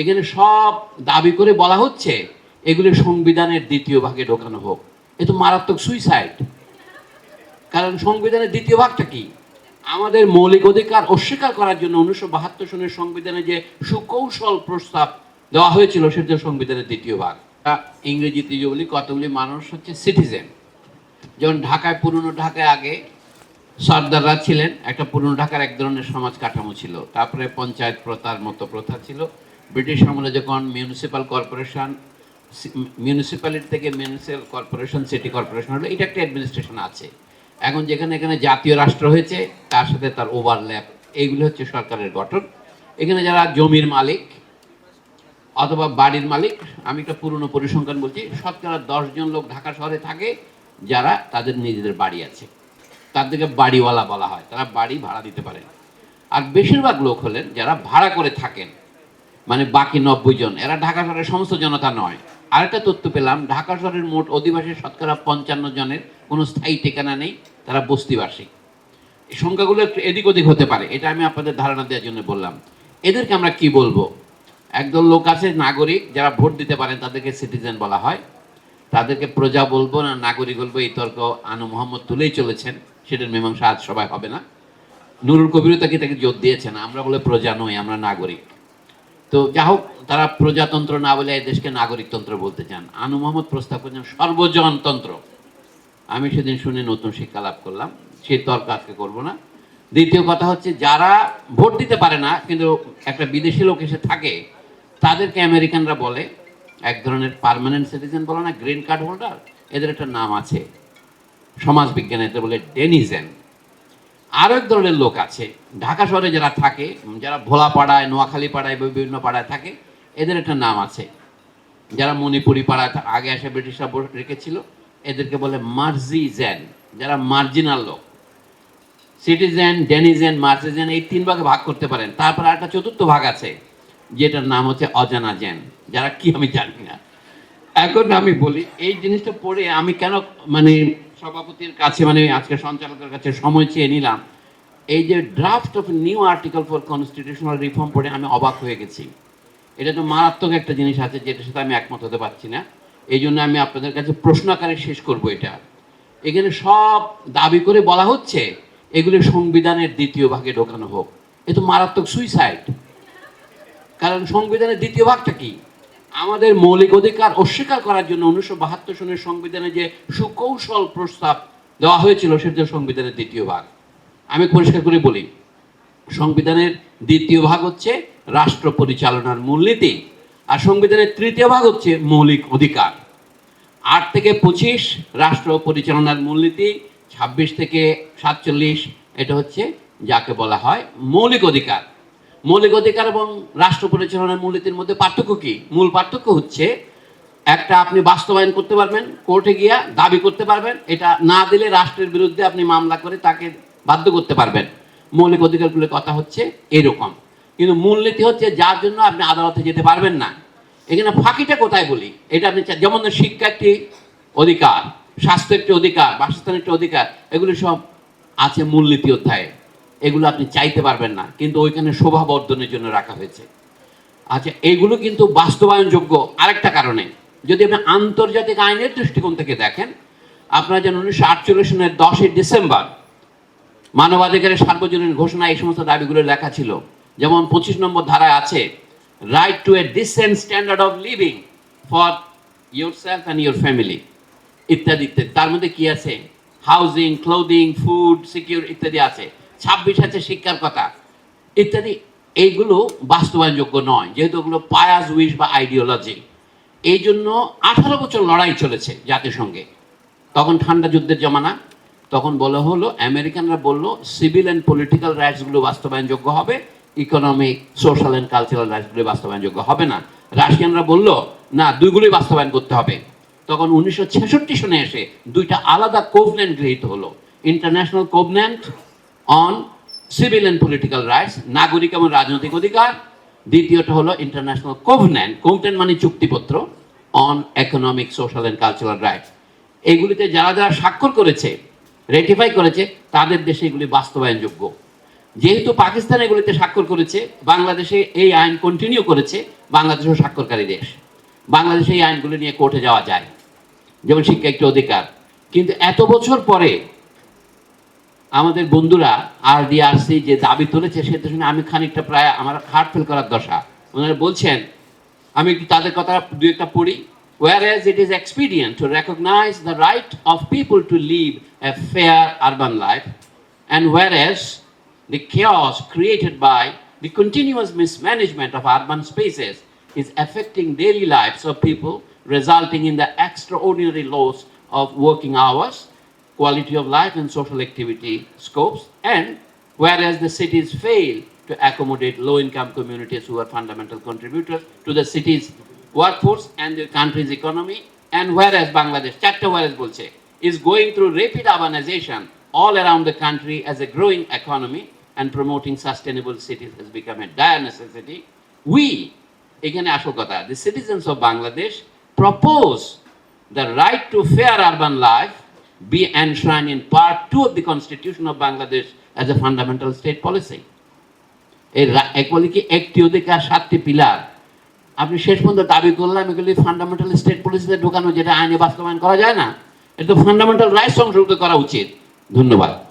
এখানে সব দাবি করে বলা হচ্ছে, এগুলো সংবিধানের দ্বিতীয় ভাগে ঢোকানো হোক। এ তো মারাত্মক সুইসাইড কারণ সংবিধানের দ্বিতীয় ভাগটা কি? আমাদের মৌলিক অধিকার অস্বীকার করার জন্য উনিশশো বাহাত্তর সনের সংবিধানে যে সুকৌশল প্রস্তাব দেওয়া হয়েছিল, সেটা সংবিধানের দ্বিতীয় ভাগ। ইংরেজিতে যে বলি কতগুলি মানুষ হচ্ছে সিটিজেন যেমন ঢাকায়, পুরনো ঢাকায় আগে সর্দাররা ছিলেন, একটা পুরনো ঢাকার এক ধরনের সমাজ কাঠামো ছিল। তারপরে পঞ্চায়েত প্রথার মতো প্রথা ছিল। ব্রিটিশ আমলে যখন মিউনিসিপ্যাল কর্পোরেশন মিউনিসিপ্যালিটি থেকে মিউনিসিপ্যাল কর্পোরেশন সিটি কর্পোরেশন হলো, এটা একটা অ্যাডমিনিস্ট্রেশন আছে। এখন যেখানে এখানে জাতীয় রাষ্ট্র হয়েছে, তার সাথে তার ওভারল্যাপ এইগুলো হচ্ছে সরকারের গঠন। এখানে যারা জমির মালিক অথবা বাড়ির মালিক, আমি একটা পুরনো পরিসংখ্যান বলছি, শতকরা দশজন লোক ঢাকা শহরে থাকে, যারা তাদের নিজেদের বাড়ি আছে। তাদেরকে বাড়িওয়ালা বলা হয়, তারা বাড়ি ভাড়া দিতে পারে আর বেশিরভাগ লোক হলেন যারা ভাড়া করে থাকেন। মানে বাকি নব্বই জন। এরা ঢাকা শহরের সমস্ত জনতা নয়। আরেকটা তথ্য পেলাম, ঢাকা শহরের মোট অধিবাসী শতকরা পঞ্চান্ন জনের কোনো স্থায়ী ঠিকানা নেই, তারা বস্তিবাসী। সংখ্যাগুলো একটু এদিক ওদিক হতে পারে, এটা আমি আপনাদের ধারণা দেওয়ার জন্য বললাম। এদেরকে আমরা কি বলব? একদল লোক আছে, নাগরিক, যারা ভোট দিতে পারেন তাদেরকে সিটিজেন বলা হয়। তাদেরকে প্রজা বলব না, নাগরিক বলব, এই তর্ক আনু মোহাম্মদ তুলেই চলেছেন, সেটার মীমাংসা আজ সবাই হবে না। নুরুল কবিরও তাকে তাকে জোর দিয়েছেন? আমরা বলে প্রজা নই, আমরা নাগরিক। তো যা হোক, তারা প্রজাতন্ত্র না বলে এই দেশকে নাগরিকতন্ত্র বলতে চান। আনু মোহাম্মদ প্রস্তাব করেছেন, সর্বজনতন্ত্র। আমি সেদিন শুনে নতুন শিক্ষা লাভ করলাম সেই তর্ক আজকে করব না। দ্বিতীয় কথা হচ্ছে, যারা ভোট দিতে পারে না, কিন্তু একটা বিদেশি লোক এসে থাকে, তাদেরকে আমেরিকানরা বলে, এক ধরনের পার্মানেন্ট সিটিজেন বলে না গ্রিন কার্ড হোল্ডার এদের একটা নাম আছে সমাজ বিজ্ঞানে বলে ডেনিজেন আরও এক ধরনের লোক আছে। ঢাকা শহরে যারা থাকে, যারা ভোলা পাড়ায় নোয়াখালী পাড়ায় বিভিন্ন পাড়ায় থাকে, এদের একটা নাম আছে। যারা মণিপুরি পাড়ায় আগে আসে ব্রিটিশরা রেখেছিল, এদেরকে বলে মার্জি জ্যান যারা মার্জিনাল লোক। সিটিজেন, ডেনিজেন, মার্জিজেন, এই তিন ভাগে ভাগ করতে পারেন। তারপর একটা চতুর্থ ভাগ আছে, যেটার নাম হচ্ছে অজানা জ্যান যারা কি আমি জানি না। এখন আমি বলি, এই জিনিসটা পড়ে আমি কেন মানে সভাপতির কাছে মানে আজকে সঞ্চালকের কাছে সময় চেয়ে নিলাম। এই যে draft of new article for constitutional reform পড়ে আমি অবাক হয়ে গেছি। এটা তো মারাত্মক একটা জিনিস আছে, যেটার সাথে আমি একমত হতে পারছি না। এই জন্য আমি আপনাদের কাছে প্রশ্ন আকারে শেষ করব এটা। এখানে সব দাবি করে বলা হচ্ছে, এগুলি সংবিধানের দ্বিতীয় ভাগে ঢোকানো হোক। এ তো মারাত্মক সুইসাইড কারণ সংবিধানের দ্বিতীয় ভাগটা কি? আমাদের মৌলিক অধিকার অস্বীকার করার জন্য উনিশশো বাহাত্তর সনের সংবিধানে যে সুকৌশল প্রস্তাব দেওয়া হয়েছিল, সেটা সংবিধানের দ্বিতীয় ভাগ। আমি পরিষ্কার করে বলি, সংবিধানের দ্বিতীয় ভাগ হচ্ছে রাষ্ট্র পরিচালনার মূলনীতি আর সংবিধানের তৃতীয় ভাগ হচ্ছে মৌলিক অধিকার। আট থেকে পঁচিশ রাষ্ট্র পরিচালনার মূলনীতি, ছাব্বিশ থেকে সাতচল্লিশ, এটা হচ্ছে যাকে বলা হয় মৌলিক অধিকার। মৌলিক অধিকার এবং রাষ্ট্র পরিচালনার মূলনীতির মধ্যে পার্থক্য কি? মূল পার্থক্য হচ্ছে একটা আপনি বাস্তবায়ন করতে পারবেন, কোর্টে গিয়া দাবি করতে পারবেন, এটা না দিলে রাষ্ট্রের বিরুদ্ধে আপনি মামলা করে তাকে বাধ্য করতে পারবেন। মৌলিক অধিকারগুলোর কথা হচ্ছে এরকম। কিন্তু মূলনীতি হচ্ছে যার জন্য আপনি আদালতে যেতে পারবেন না। এখানে ফাঁকিটা কোথায় বলি? এটা আপনি যেমন শিক্ষা একটি অধিকার, স্বাস্থ্য একটি অধিকার, বাসস্থান একটি অধিকার, এগুলো সব আছে মূলনীতি অধ্যায়ে। এগুলো আপনি চাইতে পারবেন না, কিন্তু ওইখানে শোভা বর্ধনের জন্য রাখা হয়েছে। আচ্ছা এগুলো কিন্তু বাস্তবায়নযোগ্য আরেকটা কারণে। যদি আপনি আন্তর্জাতিক আইনের দৃষ্টিকোণ থেকে দেখেন, আপনারা যেন উনিশশো আটচল্লিশ সনের দশই ডিসেম্বর মানবাধিকারের সার্বজনীন ঘোষণা এই সমস্ত দাবিগুলো লেখা ছিল। যেমন পঁচিশ নম্বর ধারায় আছে right to a decent standard of living for yourself and your family ইত্যাদি ইত্যাদি। তার মধ্যে কি আছে? হাউজিং ক্লোদিং ফুড সিকিউর ইত্যাদি আছে। ছাব্বিশ আছে শিক্ষার কথা। ইত্যাদি, এইগুলো বাস্তবায়নযোগ্য নয়, যেহেতু ওগুলো পায়াস উইশ বা আইডিওলজি এই জন্য আঠারো বছর লড়াই চলেছে জাতিসংঘে। তখন ঠান্ডা যুদ্ধের জমানা, তখন বলা হলো, আমেরিকানরা বলল সিভিল অ্যান্ড পলিটিক্যাল রাইটসগুলো বাস্তবায়নযোগ্য হবে ইকোনমিক সোশ্যাল অ্যান্ড কালচারাল রাইটসগুলো বাস্তবায়নযোগ্য হবে না। রাশিয়ানরা বলল, না, দুইগুলোই বাস্তবায়ন করতে হবে। তখন উনিশশো ছেষট্টি সনে এসে দুইটা আলাদা কোভনেন্ট গৃহীত হলো। International covenant on civil and political rights নাগরিক এবং রাজনৈতিক অধিকার। দ্বিতীয়টা হলো ইন্টারন্যাশনাল কোভনেন্ট কোভনেন্ট মানে চুক্তিপত্র on economic social and cultural rights এগুলিতে যারা যারা স্বাক্ষর করেছে রেটিফাই করেছে, তাদের দেশে এগুলি বাস্তবায়নযোগ্য। যেহেতু পাকিস্তান এগুলিতে স্বাক্ষর করেছে, বাংলাদেশে এই আইন কন্টিনিউ করেছে, বাংলাদেশও স্বাক্ষরকারী দেশ। বাংলাদেশে এই আইনগুলি নিয়ে কোর্টে যাওয়া যায়। যেমন শিক্ষা একটি অধিকার। কিন্তু এত বছর পরে আমাদের বন্ধুরা আর ডিআরসি যে দাবি তুলেছে সেটা শুনে আমি খানিকটা প্রায় আমার হার্ট ফেল করার দশা ওনারা বলছেন আমি একটু তাদের কথা দু একটা পড়ি whereas it is expedient to recognize the right of people to live a fair urban life and whereas the chaos created by the continuous mismanagement of urban spaces is affecting daily lives of people resulting in the extraordinary loss of working hours quality of life and social activity scopes, and whereas the cities fail to accommodate low income communities who are fundamental contributors to the city's workforce and the country's economy, and whereas Bangladesh, চারটা whereas বলছে, is going through rapid urbanization all around the country as a growing economy and promoting sustainable cities has become a dire necessity, we, এখানে আসল কথা, the citizens of Bangladesh propose the right to fair urban life be enshrined in part 2 of the constitution of Bangladesh as a fundamental state policy. আপনি শেষ পর্যন্ত দাবি করলাম, এগুলি fundamental state পলিসিতে ঢোকানো, যেটা আইনে বাস্তবায়ন করা যায় না। এটা তো ফান্ডামেন্টাল রাইটস সংশোধন করা উচিত। ধন্যবাদ।